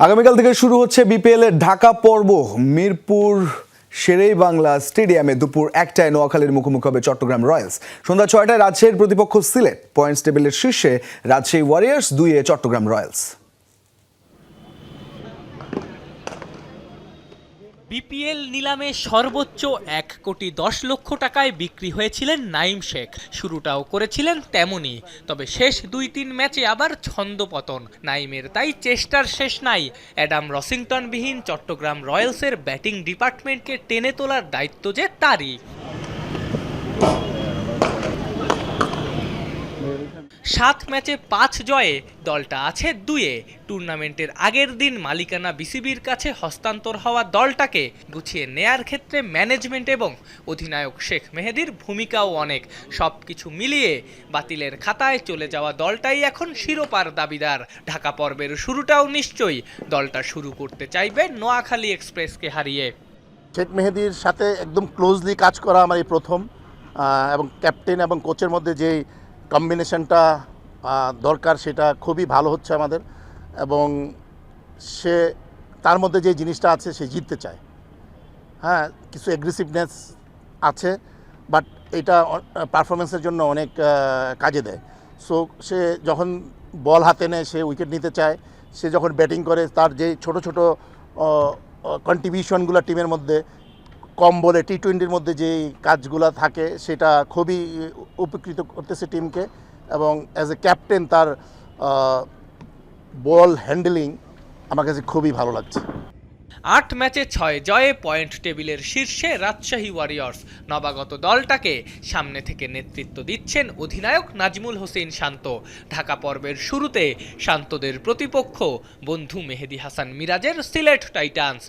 আগামীকাল থেকে শুরু হচ্ছে বিপিএল এর ঢাকা পর্ব। মিরপুর শেরেই বাংলা স্টেডিয়ামে দুপুর একটায় নোয়াখালীর মুখোমুখি হবে চট্টগ্রাম রয়্যালস। সন্ধ্যা ছয়টায় রাজশাহীর প্রতিপক্ষ সিলেট। পয়েন্টস টেবিলের শীর্ষে রাজশাহী ওয়ারিয়ার্স, দুইয়ে চট্টগ্রাম রয়্যালস। বিপিএল নিলামে সর্বোচ্চ এক কোটি দশ লক্ষ টাকায় বিক্রি হয়েছিলেন নাইম শেখ। শুরুটাও করেছিলেন তেমনই তবে শেষ দুই তিন ম্যাচে আবার ছন্দপতন নাইমের তাই চেষ্টার শেষ নাই। অ্যাডাম রসিংটনবিহীন চট্টগ্রাম রয়্যালসের ব্যাটিং ডিপার্টমেন্টকে টেনে তোলার দায়িত্ব যে তারই। সাত ম্যাচে পাঁচ জয়ে দলটা আছে দুয়ে। টুর্নামেন্টের আগের দিন মালিকানা বিসিবির কাছে হস্তান্তর হওয়া দলটাকে গুছিয়ে নেয়ার ক্ষেত্রে ম্যানেজমেন্ট এবং অধিনায়ক শেখ মেহেদির ভূমিকাও অনেক। সব কিছু মিলিয়ে বাতিলের খাতায় চলে যাওয়া দলটাই এখন শিরোপার দাবিদার। ঢাকা পর্বের শুরুটাও নিশ্চয়ই দলটা শুরু করতে চাইবে নোয়াখালী এক্সপ্রেসকে হারিয়ে। শেখ মেহেদির সাথে একদম ক্লোজলি কাজ করা আমার এই প্রথম এবং ক্যাপ্টেন এবং কোচের মধ্যে যেই কম্বিনেশনটা দরকার, সেটা খুবই ভালো হচ্ছে আমাদের এবং সে, তার মধ্যে যে জিনিসটা আছে, সে জিততে চায়। হ্যাঁ কিছু অ্যাগ্রেসিভনেস আছে বাট এটা পারফরমেন্সের জন্য অনেক কাজে দেয়। সো সে যখন বল হাতে নেয়, সে উইকেট নিতে চায়, সে যখন ব্যাটিং করে, তার যে ছোট ছোট কন্ট্রিবিউশনগুলো টিমের মধ্যে কম বলে টি টোয়েন্টির মধ্যে যেই কাজগুলো থাকে, সেটা খুবই উপকৃত করতেছে টিমকে এবং অ্যাজ এ ক্যাপ্টেন তার বল হ্যান্ডেলিং আমার কাছে খুবই ভালো লাগছে। আট ম্যাচে ছয় জয়ে পয়েন্ট টেবিলের শীর্ষে রাজশাহী ওয়ারিয়র্স। নবাগত দলটাকে সামনে থেকে নেতৃত্ব দিচ্ছেন অধিনায়ক নাজমুল হোসেন শান্ত। ঢাকা পর্বের শুরুতে শান্তদের প্রতিপক্ষ বন্ধু মেহেদি হাসান মিরাজের সিলেট টাইটান্স।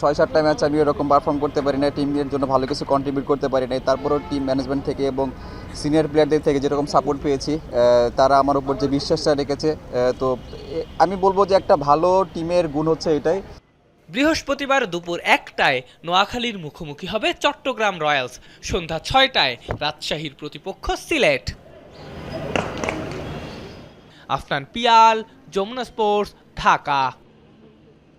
ছয় সাতটা ম্যাচ আমি এরকম পারফর্ম করতে পারি না টিমের জন্য ভালো কিছু কন্ট্রিবিউট করতে পারি নাই। তারপরেও টিম ম্যানেজমেন্ট থেকে এবং সিনিয়র প্লেয়ারদের থেকে যেরকম সাপোর্ট পেয়েছি তারা আমার উপর যে বিশ্বাসটা রেখেছে তো আমি বলব যে একটা ভালো টিমের গুণ হচ্ছে এটাই। বৃহস্পতিবার দুপুর একটায় নোয়াখালীর মুখোমুখি হবে চট্টগ্রাম রয়্যালস। সন্ধ্যা ছয়টায় রাজশাহীর প্রতিপক্ষ সিলেট। আফনান পিয়াল, যমুনা স্পোর্টস, ঢাকা।